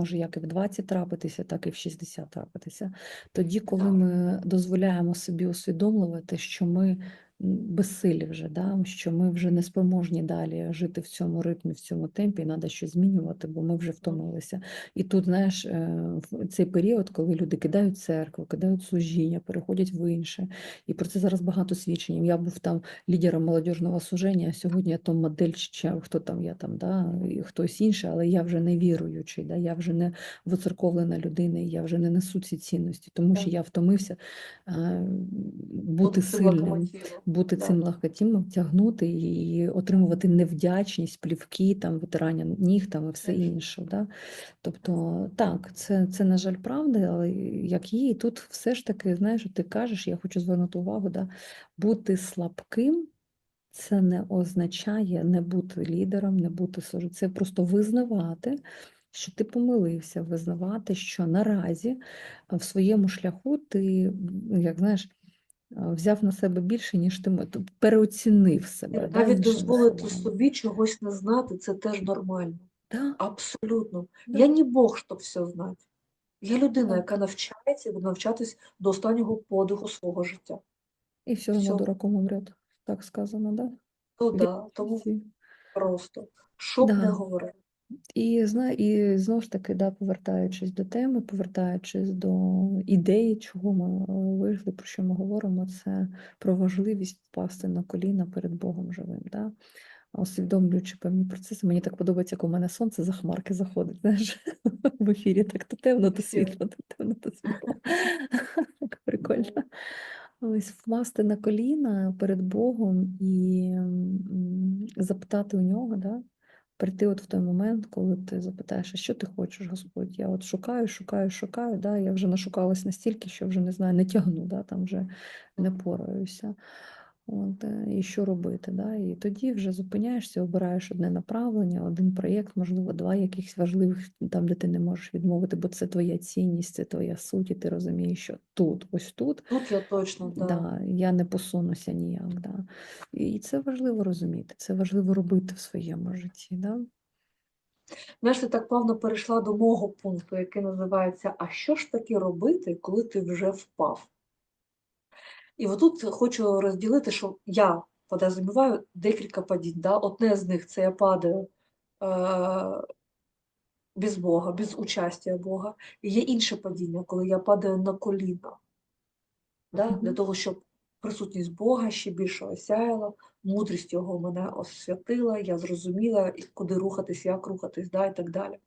може як і в 20 трапитися, так і в 60 трапитися. Тоді, коли ми дозволяємо собі усвідомлювати, що ми безсилі вже, да? що ми вже не спроможні далі жити в цьому ритмі, в цьому темпі, і треба щось змінювати, бо ми вже втомилися. І тут, знаєш, е, в цей період, коли люди кидають церкву, кидають служіння, переходять в інше. І про це зараз багато свідчень. Я був там лідером молодіжного служення, а сьогодні я то модель чи хто там я там, да? і хтось інший, але я вже не віруючий, да? я вже не воцерковлена людина, я вже не несу ці цінності, тому що я втомився бути сильним. Бути Да. цим легкотімом, тягнути і отримувати невдячність, плівки, там, витирання ніг там, і все Конечно. інше. Да? Тобто, так, це, це, на жаль, правда, але як є, і тут все ж таки, знаєш, ти кажеш, я хочу звернути увагу, да? бути слабким. Це не означає не бути лідером, не бути служителем. Це просто визнавати, що ти помилився, визнавати, що наразі в своєму шляху ти, як знаєш, взяв на себе більше, ніж ти тобто переоцінив себе. Навіть дозволити собі чогось не знати, це теж нормально. Да, Абсолютно. Да. Я не Бог, щоб все знати. Я людина, яка навчається і буде навчатись до останнього подиху свого життя. і все одно дураком умрет, так сказано, да? Ну Від да, тому просто, що б не Да. І, зна- і знову ж таки, да, повертаючись до теми, повертаючись до ідеї, чого ми е, вийшли, про що ми говоримо, це про важливість впасти на коліна перед Богом живим. Да? Усвідомлюючи певні процеси. Мені так подобається, як у мене сонце за хмарки заходить. Знаєш, в ефірі так то темно, то світло, то темно, то світло. Так Прикольно. Ось впасти на коліна перед Богом і запитати у нього, да? Прийти от в той момент, коли ти запитаєш, а що ти хочеш, Господь? Я от шукаю, шукаю, шукаю, да? я вже нашукалась настільки, що вже не знаю, не тягну, да? там вже не пораюся. От, е, і що робити? Да? І тоді вже зупиняєшся, обираєш одне направлення, один проєкт, можливо, два якихось важливих, там, де ти не можеш відмовити, бо це твоя цінність, це твоя суть, і ти розумієш, що тут, ось тут Тут я точно, да. Да, я не посунуся ніяк. Да. І це важливо розуміти, це важливо робити в своєму житті. Да? Знаєш, ти так плавно перейшла до мого пункту, який називається А що ж таки робити, коли ти вже впав? І отут хочу розділити, що я подразуміваю декілька падінь. Да? Одне з них це я падаю е- без Бога, без участя Бога. І є інше падіння, коли я падаю на коліна. Да? Для того, щоб присутність Бога ще більше осяяла, мудрість Його мене освятила, я зрозуміла, куди рухатись, як рухатись, да, і так далі.